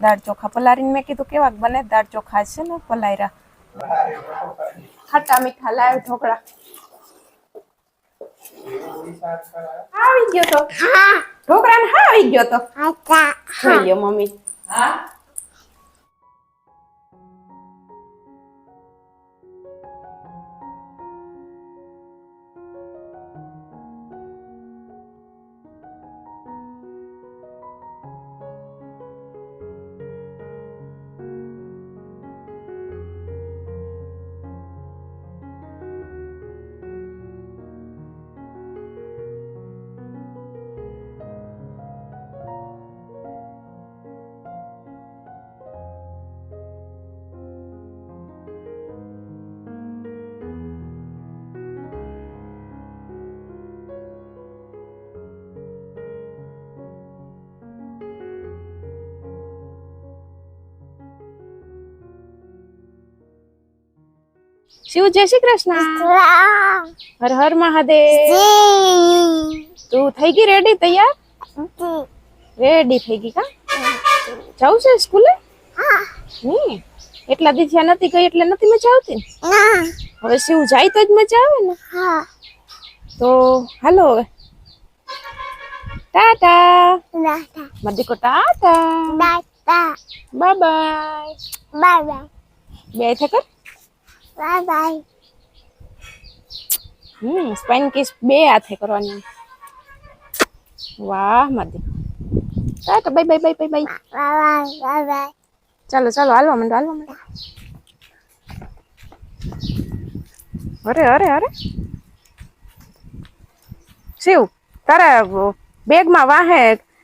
દાળ ચોખા પલાળીને મેં કીધું કેવા બને? દાળ ચોખા છે ને પલાયરા. ખાટા મીઠા લાવ્યો ઢોકળા. આવી ગયો તો ઢોકળા ને હા આવી ગયો તો. જોઈએ મમ્મી. શિવ જય શ્રી કૃષ્ણ હર હર મહાદેવ તું થઈ ગઈ રેડી તૈયાર રેડી થઈ ગઈ કા જવું છે સ્કૂલે હમ એટલા દી થયા નથી ગઈ એટલે નથી મજા આવતી ને? હવે શિવ જાય તો જ મજા આવે ને? તો હાલો હવે. ટાટા. મદીકો ટાટા. બાય. બાય બે થે બાય. હમ સ્પાઇન કિસ બે હાથે કરવાની. વાહ મદી tata bye bye bye bye bye. ચાલો ચાલો હાલવા માંડો હાલવા માંડો. અરે અરે અરે. શિવ તારા બેગમાં વાહે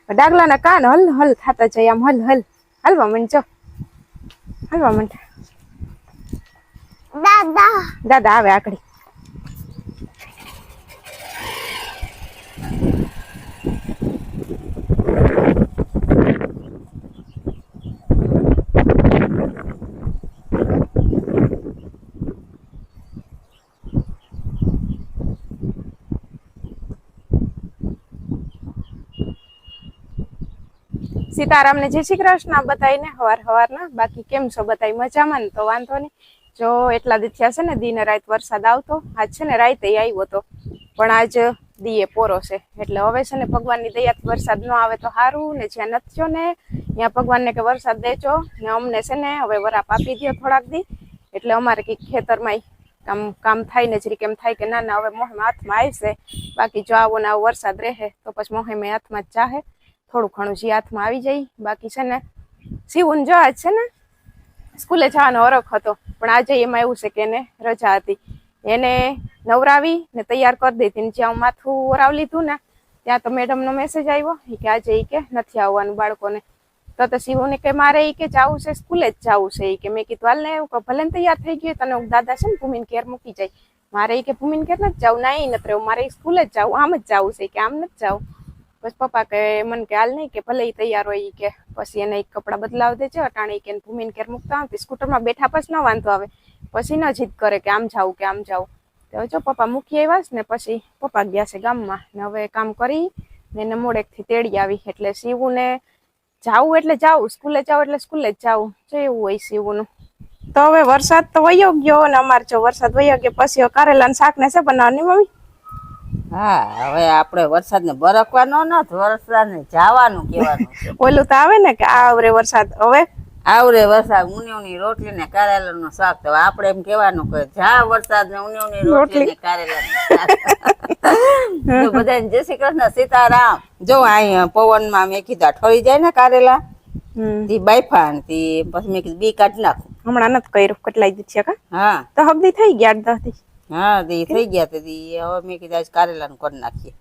ડાગલાના કાન હલ હલ થતા જાય આમ હલ હલ. હાલવા માંડ જો હાલવા માંડ. દાદા. આવે આકડી. સીતારામને જય શ્રી કૃષ્ણ બતાવીને હવાર હવારના. બાકી કેમ છો? બતાવી મજામાં ને? તો વાંધો નહીં. જો એટલા દી થયા છે ને, દીને રાત વરસાદ આવતો. આજ છે ને રાતે આવ્યો તો. પણ આજ દીએ પોરો છે. એટલે હવે છે ને ભગવાનની દયાથી વરસાદ ન આવે તો સારું ને જ્યાં નથી ને, ત્યાં ભગવાનને કે વરસાદ દેજો. ને અમને છે ને, હવે વરાપ આપી દો થોડાક દી. એટલે અમારે કંઈક ખેતરમાં કામ કામ થાય ને, જરી કેમ થાય કે ના ના, હવે મોહેમાં હાથમાં આવશે. બાકી જો આવો ને આવો વરસાદ રહે, તો પછી મોહમે હાથમાં જ ચાહે થોડું ઘણું જે હાથમાં આવી જાય. બાકી છે ને સીવું જો આજ છે ને સ્કૂલે જવાનો અરખ હતો, પણ આજે એમાં એવું છે કે એને રજા હતી. એને નવરાવી ને તૈયાર કરી દીધી ને જ્યાં માથું ઓરાવ લીધું ને, ત્યાં તો મેડમનો મેસેજ આવ્યો કે આજે એ કે નથી આવવાનું બાળકોને. તો તો શિવને કે મારે એ કે જાવું છે, સ્કૂલે જ જાવું છે એ કે. મેં કીધું, હાલ ને એવું ભલે તૈયાર થઈ ગયું તને દાદા છે ને ભૂમિન ઘેર મૂકી જાય. મારે એ કે ભૂમિન ઘેર નથી જવું, ના એ નથી મારે સ્કૂલે જ જવું, આમ જ જવું છે કે, આમ નથી જવું. બસ પપ્પા કે મને કે હાલ નહીં કે ભલે એ તૈયાર હોય કે. પછી એને એક કપડાં બદલાવ દેજે, અટાણે કે ભૂમિન ઘેર મૂકતા આવતી. સ્કૂટરમાં બેઠા પછી ન વાંધો આવે. પછી ન જીદ કરે કે આમ જાવું કે આમ જાવ તો જો પપ્પા મૂકી આવ્યા છે ને, પછી પપ્પા ગયા છે ગામમાં. ને હવે કામ કરી ને એને મોડેકથી તેડી આવી. એટલે શિવુને જાવું એટલે જાવું, સ્કૂલે જાવ એટલે સ્કૂલે જ જાવું. જો એવું હોય સીવુંનું તો હવે વરસાદ તો વયો ગયો અને અમારે જો વરસાદ વયો ગયો, પછી કારેલા શાક ને છે બનાવવાની, મમ્મી? હા હવે આપણે વરસાદને બરકવાનો નથી વરસાદને જવાનું કહેવાનું ઓલું તો આવે ને કે આવરે વરસાદ હવે? આવરે વરસાદ ઉન્યોની રોટલી ને કારેલાનું શાક. તો આપણે એમ કહેવાનું કે જા વરસાદ ને રોટલી ને કારેલાનું બધાને જય શ્રી કૃષ્ણ સીતારામ. જો અહીં પવનમાં મેં કીધા ઠરી જાય ને કારેલા. તી બાયફાન તી પછી મેં કીધું બી કાઢી નાખું. હમણાં નથી કર્યું કેટલાય દી છે કા? હા. તો હબદી થઈ ગયા દસ દી હા તે થઈ ગયા તે હવે મેં કીધું આજ કારેલાનું કરી નાખીએ.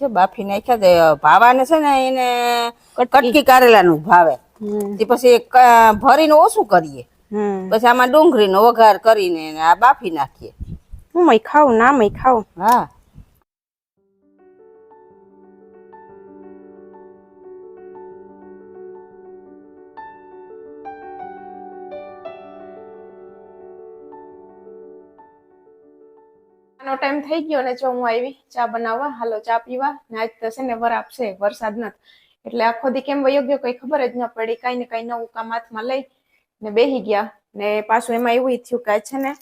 જો બાફી નાખ્યા તે ભાવાને છે ને એને કટકી. કારેલાનું ભાવે. તે પછી ભરીને ઓછું કરીએ. પછી આમાં ડુંગળીનો વઘાર કરીને આ બાફી નાખીએ. હું મય ખાઉં ના મય ખાઉં. હા. આનો ટાઈમ થઈ ગયો ને જો હું આવી ચા બનાવવા, હાલો ચા પીવા. ને આજ છે ને વર છે વરસાદ નથી. એટલે આખો દી કેમ વયો ગયો કઈ ખબર જ ન પડી. કઈ ને કઈ નવું કામ હાથમાં લઈ ને બેહી ગયા. ને પાછું એમાં એવું થયું કે છે ને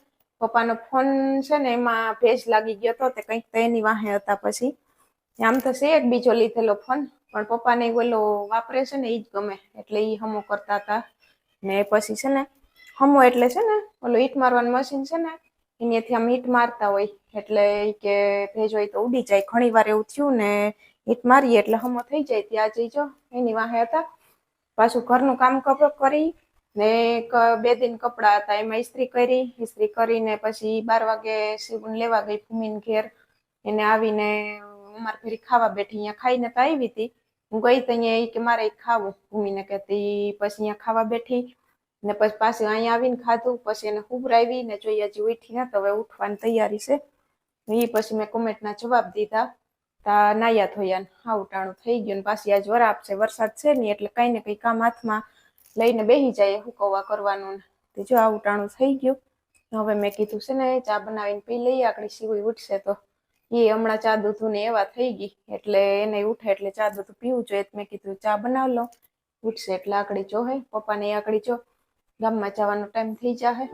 પપ્પાનો ફોન છે ને એમાં ભેજ લાગી ગયો હતો તે કંઈક તો એની વાહે હતા પછી. આમ છે એક બીજો લીધેલો ફોન પણ પપ્પાને ઓલો વાપરે છે ને એ જ ગમે. એટલે એ હમો કરતા હતા. ને પછી છે ને, હમો એટલે છે ને, ઓલું ઈટ મારવાનું મશીન છે ને એનાથી આમ ઈટ મારતા હોય, એટલે કે ભેજ હોય તો ઉડી જાય. ઘણી વાર એવું થયું ને ઈટ મારીએ એટલે હમો થઈ જાય. ત્યાં જઈ જો, એની વાહે હતા. પાછું ઘરનું કામ કપ કરી ને બે દિન કપડા હતા. એમાં ઇસ્ત્રી કરી ઇસ્ત્રી કરીને પછી બાર વાગે સીવન લેવા ગઈ ભૂમિન ઘેર. એને આવીને અમારે ફેરી ખાવા બેઠી. અહીંયા ખાઈને તો આવી હતી હું ગઈ તો અહીંયા કે મારે ખાવું. ભૂમિને કહેતી પછી અહીંયા ખાવા બેઠી. ને પછી પાછી અહીંયા આવીને ખાધું, પછી એને હુબરાવી ને જોઈએ હજી ઉઠી ના તો હવે ઉઠવાની તૈયારી છે. એ પછી મેં કોમેન્ટના જવાબ દીધા. તા નાયા ધોયા ને હા ઉટાણું થઈ ગયું ને પાછી આજ વરાપ છે, વરસાદ છે ને એટલે કઈ ને કઈ કામ હાથમાં લઈને બેસી જાય હુકવવા કરવાનું ને. જો આ ઉટાણું થઈ ગયું. હવે મેં કીધું છે ને, ચા બનાવીને પી લઈએ, આકડી સીવી ઉઠશે તો. એ હમણાં ચા દૂધ ને એવા થઈ ગઈ, એટલે એને ઉઠે એટલે ચા દૂધ પીવું જોઈએ. મેં કીધું ચા બનાવ લો. ઉઠશે એટલે આકડી જો હે, પપ્પાને આકડી જો. ગામમાં જવાનો ટાઈમ થઈ જાહે.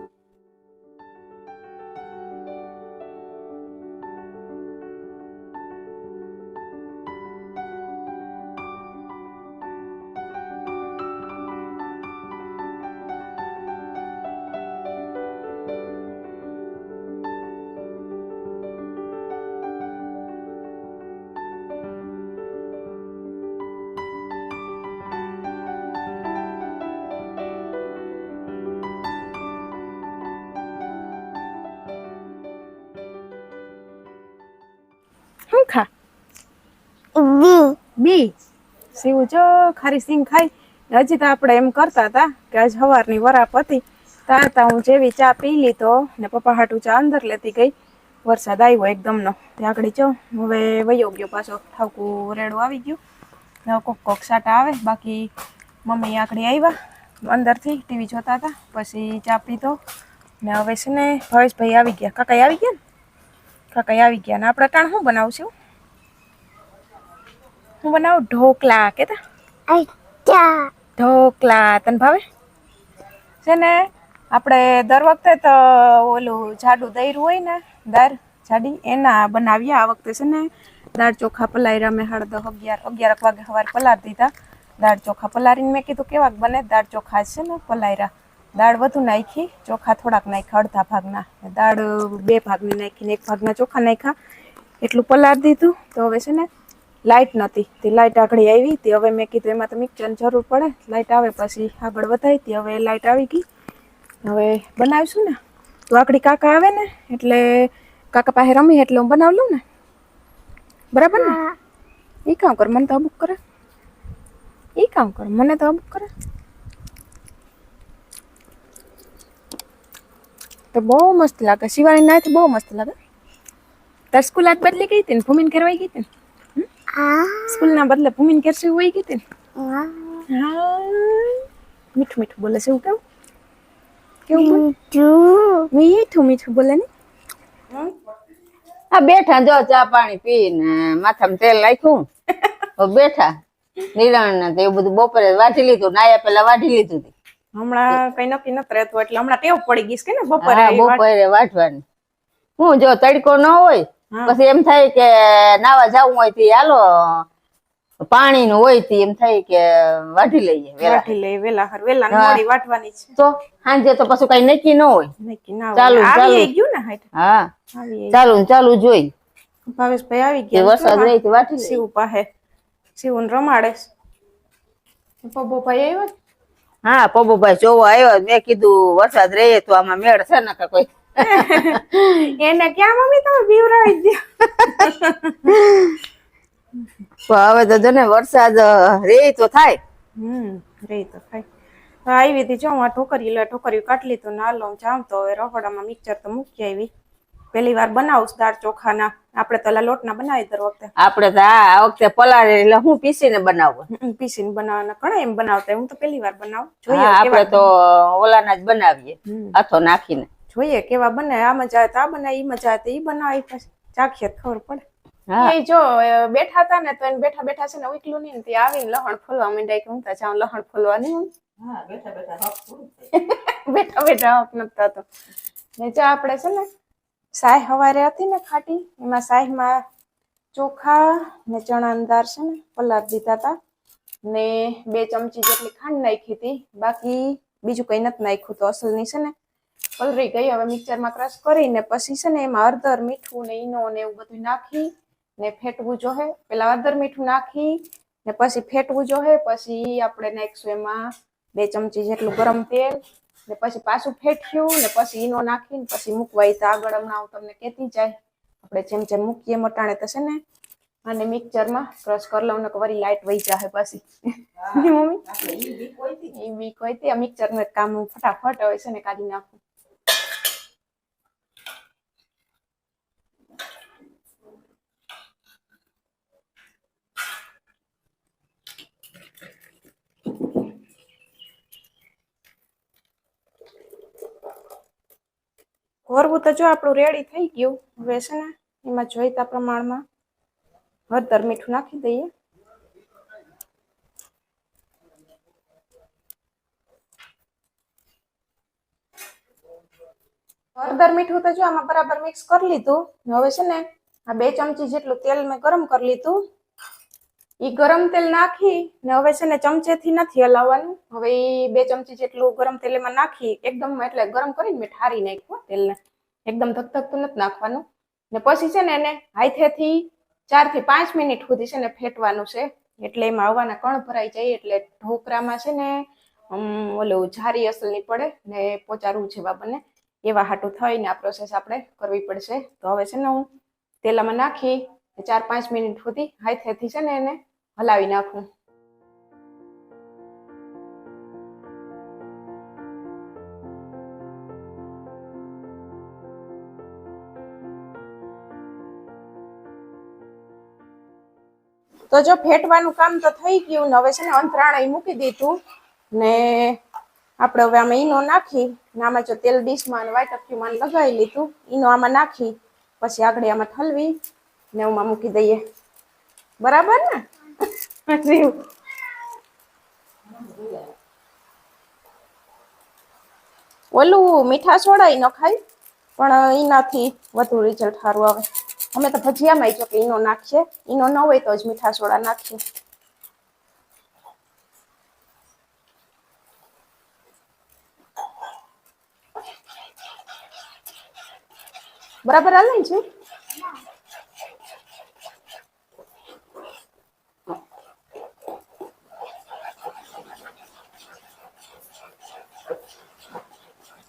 બી સીવું જો ખારી સિંગ ખાઈ. હજી તો આપણે એમ કરતા હતા કે આજ સવારની વરાપ હતી. ત્યાં તા હું જેવી ચા પી લીધો ને પપ્પા હાટું ચા અંદર લેતી ગઈ. વરસાદ આવ્યો એકદમનો. ત્યાં આગળ જો, હવે વયો ગયો પાછો. ઠાવકું રેડું આવી ગયું. હવે કોક કોક સાટા આવે. બાકી મમ્મી આકડી આવ્યા અંદરથી ટીવી જોતા હતા. પછી ચા પીધો. ને હવે છે ને ભવેશભાઈ આવી ગયા. કાકાઈ આવી ગયા ને? કાકાઈ આવી ગયા ને? આપણે ટાણ શું બનાવશું? હું બનાવું? ઢોકલા કેતા ઢોકલા. તને ભાવે? છે ને આપણે દર વખતે તો ઓલું જાડું દૈરું હોય ને દાળ જાડી એના બનાવીએ. આ વખતે છે ને દાળ ચોખા પલાયરા મેં હળદ અગિયાર અગિયાર વાગે સવારે પલાર દીધા. દાળ ચોખા પલારીને મેં કીધું કેવાક બને? દાળ ચોખા છે ને પલાયરા. દાળ વધુ નાખી ચોખા થોડાક નાખ્યા અડધા ભાગના. દાળ બે ભાગની નાખીને એક ભાગના ચોખા નાખ્યા. એટલું પલાર દીધું. તો હવે છે ને લાઇટ નહોતી. તે લાઇટ આગળ આવી તે હવે મેં કીધું એમાં તો મિક્સરની જરૂર પડે. લાઇટ આવે પછી આગળ વધાય તે હવે લાઇટ આવી ગઈ. હવે બનાવીશું ને. તો આકડી કાકા આવે ને એટલે કાકા પાસે રમી એટલે હું બનાવી લઉં ને. બરાબર ને? એ કામ કર? મને તો અબુક કરે. એ કામ કર? મને તો અબુક કરે. તો બહુ મસ્ત લાગે. શિવાળી નાથી બહુ મસ્ત લાગે. તાર સ્કૂલ આજ બદલી ગઈ હતી ને? ભૂમિને ઘેરવાઈ ગઈ હતી ને? સ્કૂલના બદલે ભૂમિન કેર શું હોય ગઈ હા. મીઠું મીઠું બોલે છે એવું કેવું? કેવું મીઠું. મીઠું મીઠું બોલે ને. આ બેઠા જો ચા પાણી પીને માથામાં તેલ નાખ્યું. બેઠા. નિરાણ ને તે એવું બધું બપોરે વાઢી લીધું નાયા પેલા વાઢી લીધું હતું. હમણાં કઈ નક્કી નથી રહેતું એટલે હમણાં ટેવ પડી ગઈ છે કે ને બપોરે બપોરે વાઢવાની. હું જો તડકો ન હોય. પછી એમ થાય કે નાવા જવું હોય તો હાલો પાણી નું હોય તો એમ થાય કે વાઢી લઈએ વાઢી લઈએ વેલા હર. વેલા મોડી વાટવાની છે. તો સાંજે તો પછી કઈ નક્કી ન હોય. નક્કી ના ચાલુ, ચાલુ. આવી ગયું ને હા. ચાલુ ચાલુ જોઈ. ભાવેશભાઈ આવી ગયા વરસાદ રહી તો વાટી શિવ પાસે શિવને રમાડે. પબોભાઈ ભાઈ આવ્યો? હા પબોભાઈ જોવા આવ્યો. મેં કીધું વરસાદ રહે તો આમાં મેળ છે ને કે કોઈ? એને ક્યાં મમ્મી તમે બીવરાવી દો હવે તો જો ને વરસાદ રે તો થાય. હમ રહી તો થાય. આવી હતી. જો આ ઠોકરી લે ઠોકરી કાઢી લીધું ના લો જામ તો હવે રહોડામાં મિક્સર તો મૂકી આવી. પહેલી વાર બનાવું દાળ ચોખાના. આપણે તો લોટના બનાવી દર વખતે. આપણે તો આ વખતે પલાળે એટલે હું પીસીને બનાવું. પીસીને બનાવવાના ઘણા એમ બનાવતા હું તો પહેલી વાર બનાવું. જોઈએ આપણે તો ઓલાના જ બનાવીએ. હાથો નાખીને. જોઈએ કેવા બને આ મજા આવે તો આ બનાવે ઈ મજા આવે ઈ બનાવી પછી. ચાખીએ ખબર પડે. એ જો બેઠા હતા ને તો એને બેઠા બેઠા છે ને ઉકલું નહીં તે આવીને લહણ ફોલવા માંડ્યા કે હું તો જાઉં લહણ ફોલવા નહીં. હું બેઠા બેઠા હક પૂરું થાય. બેઠા બેઠા હક નથી થતો. ને જો આપણે છે ને સાય હવારે હતી ને ખાટી એમાં સાયમાં ચોખા ને ચણાની દાળ છે ને પલાર દીધા હતા ને બે ચમચી જેટલી ખાંડ નાખી હતી. બાકી બીજું કઈ નથી નાખ્યું તો અસલની છે ને પલરી ગઈ હવે મિક્સરમાં ક્રશ કરીને પછી છે ને એમાં અડધર મીઠું ને ઈનો ને એવું બધું નાખી ને ફેટવું જોહે. પેલા અડધર મીઠું નાખી ને પછી ફેટવું જોહે. પછી આપણે નાખીશું એમાં બે ચમચી જેટલું ગરમ તેલ ને પછી પાછું ફેટ્યું ને પછી ઈનો નાખીને પછી મૂકવાય તો આગળ હમણાં હું તમને કહેતી જાય. આપણે જેમ જેમ મૂકીએ મટાણે તો છે ને અને મિક્સરમાં ક્રશ કરી લઉં ને વળી લાઈટ વહી જાય પછી. મમ્મી? એ બીક હોય તી. એ બી કોઈ તે. મિક્સરનું કામ ફટાફટ હોય છે ને કાઢી નાખું. કોરવું તો જો આપણું રેડી થઈ ગયું. હવે છે ને, એમાં જોઈતા પ્રમાણમાં હળદર મીઠું નાખી દઈએ. હળદર મીઠું તો જો આમાં બરાબર મિક્સ કરી લીધું. હવે છે ને, આ બે ચમચી જેટલું તેલ મેં ગરમ કરી લીધું. ઈ ગરમ તેલ નાખી ને હવે છે ને ચમચેથી નથી હલાવવાનું. હવે ઈ બે ચમચી જેટલું ગરમ તેલ એમાં નાખી, એકદમ એટલે ગરમ કરીને મેં ઠારી નાખ્યું તેલને. એકદમ ધકધકતું નથી નાખવાનું. ને પછી છે ને એને હાથેથી ચારથી પાંચ મિનિટ સુધી છે ને ફેટવાનું છે. એટલે એમાં હવાના કણ ભરાઈ જાય એટલે ઢોકરામાં છે ને ઓલું જારી અસલની પડે ને પોચારવું છે બાબાને એવા હાટું થઈને આ પ્રોસેસ આપણે કરવી પડશે. તો હવે છે ને હું તેલામાં નાખી ચાર પાંચ મિનિટ સુધી હાથેથી છે ને એને હલાવી નાખું. તો જો ફેટવાનું કામ તો થઈ ગયું ને હવે છે ને અંતરાણે મૂકી દીધું ને આપણે હવે આમાં ઈનો નાખી ને આમાં જો તેલ ડીશમાં વ્હાઈટ લગાવી લીધું, ઈનો આમાં નાખી, પછી આગળ આમાં ઠલવી ને ઉમાં મૂકી દઈએ. બરાબર ને? જીવ. ઓલું મીઠા સોડા ન ખાય? પણ એનાથી વધુ રિઝલ્ટ સારું આવે. અમે તો ભજીયામાં જો કે ઈનો નાખીએ. ઈનો ન હોય તો જ મીઠા સોડા નાખીએ. બરાબર હાલ છે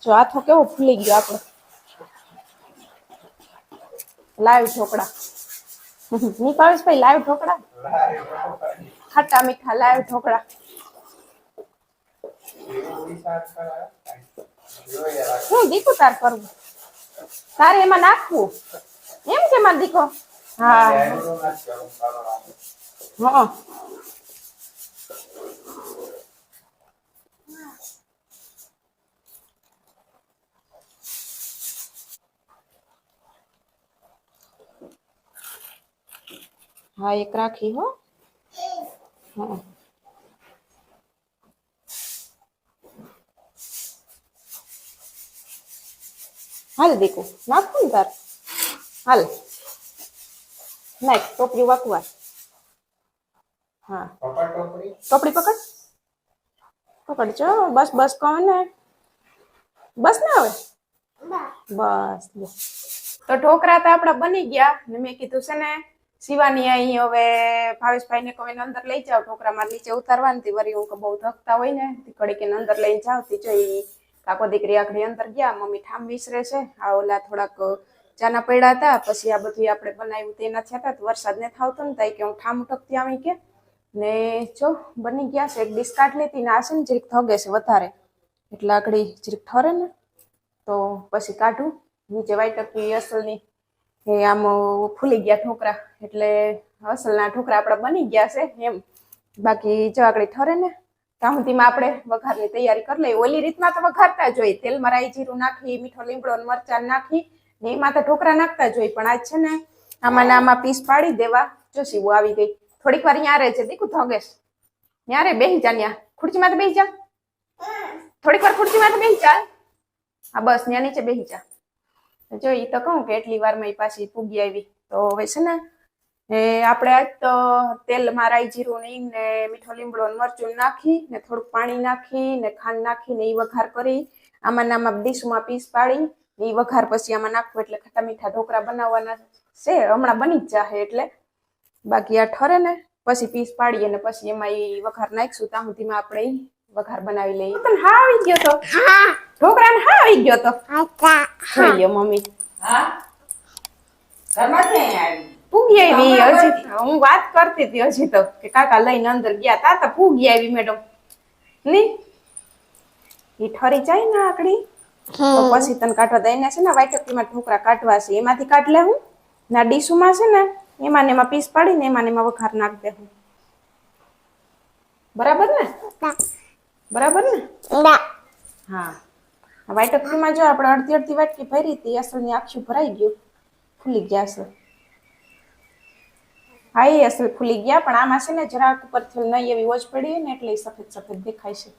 જો હાથો કેવો ફૂલી ગયો આપણો. લાઈવ ઢોકળા. ની ભાઈ, લાઈવ ઢોકળા? ખાટા મીઠા લાઈવ ઢોકળા. હું દીકું તાર કરવું? તારે એમાં નાખવું? એમ કે માર દીકો હા. હા. હા એક રાખી હો. હા. હાલ દીકુ નાખું ને તાર? હાલ. નાખ ટોપરી વાકવા. હા. ટોપડી પકડ. પકડજો બસ બસ કહો ને. બસ ને હવે બસ. તો ઢોકરા તો આપણા બની ગયા ને મેં કીધું છે ને શિવાની અહીં હવે ભાવેશભાઈ ને કહું એને અંદર લઈ જાવ ઢોકરામાં નીચે ઉતારવાની વળી હું બહુ ધકતા હોય ને ઘડીક એને અંદર લઈને જાવ તી જોઈ કાકો દીકરી આખડી અંદર ગયા, મમ્મી ઠામ વિસરે છે, આ ઓલા થોડાક ચાના પડ્યા હતા, પછી આ બધું આપણે બનાવ્યું તેના થયા હતા, તો વરસાદ ને થાવતો ને તાઈ કે હું ઠામ ઉટકતી આવી કે. ને જો બની ગયા છે, એક ડીશ કાઢ લેતી ને આ ને જરીક થગે છે વધારે, એટલે આકડી જરીક ઠરે ને, તો પછી કાઢું, નીચે વાઈટ ટકી અસલની એ આમ ફૂલી ગયા ઠોકરા એટલે અસલના ઠોકરા આપણા બની ગયા છે એમ. બાકી આગળ ઠરે ને ત્યાં આપણે વઘારની તૈયારી કરી લઈએ. ઓલી રીતમાં તો વઘારતા જોઈએ તેલમાં રાઈ જીરું નાખી, મીઠો લીમડો મરચાં નાખી, ને એમાં તો ઢોકરા નાખતા જ હોય. પણ આજ છે ને, આમાં આમાં પીસ પાડી દેવા, જો સીવું આવી ગઈ. થોડીક વાર રહે છે દીકું ધોગેશ. ન્યારે બેહી જા ત્યાં ખુરચીમાં તો બેસી જા. થોડીક વાર ખુરચીમાં તો બેહી જા. હા, બસ ત્યાં નીચે બેસી જા. જો એ તો કહું કે એટલી વારમાં ઈ પાછી પૂગી આવી. તો હવે છે ને એ આપણે આજ તો તેલમાં રાઈ જીરું ને ને મીઠો લીમડો ને મરચું નાખી ને થોડુંક પાણી નાખી ને ખાંડ નાખી ને ઈ વઘાર કરી. આમાં આમાં ડીશમાં પીસ પાડી એ વઘાર પછી આમાં નાખવું એટલે ખટા મીઠા ઢોકળા બનાવવાના છે. હમણાં બની જ જાહે એટલે. બાકી આ ઠરે ને પછી પીસ પાડીએ ને પછી એમાં એ વઘાર નાખશું. ત્યાં સુધીમાં આપણે વઘાર બનાવી લઈએ. પણ હા આવી ગયો તો. હા. ઢોકળાને હા આવી ગયો તો. જોઈએ મમ્મી. હા? ઘરમાં આવી પૂગી આવી હજી. હું વાત કરતી હતી હજી તો કે કાકા લઈને અંદર ગયા તા તો પૂગી આવી મેડમ. ની? ઈ ઠરી જાય ને આકડી. તો પછી તને કાઢવા દઈને છે ને વાઈટકીમાં ઠોકરા કાઢવા છે. એમાંથી કાઢ લે હું? ના ડીશુમાં છે ને એમાં ને એમાં પીસ પાડીને એમાં ને એમાં વઘાર નાખ દે હું. બરાબર ને? બરાબર ને. હા. વાઈટકીમાં જો આપણે અડધી અડધી વાટકી ભરી હતી અસલની આખું ભરાઈ ગયું. ફૂલી ગયા અસલ હા, એ અસલ ફૂલી ગયા, પણ આમાં છે ને જરાક ઉપરથી નહીં એવી ઓજ પડી ને એટલે સફેદ સફેદ દેખાય છે.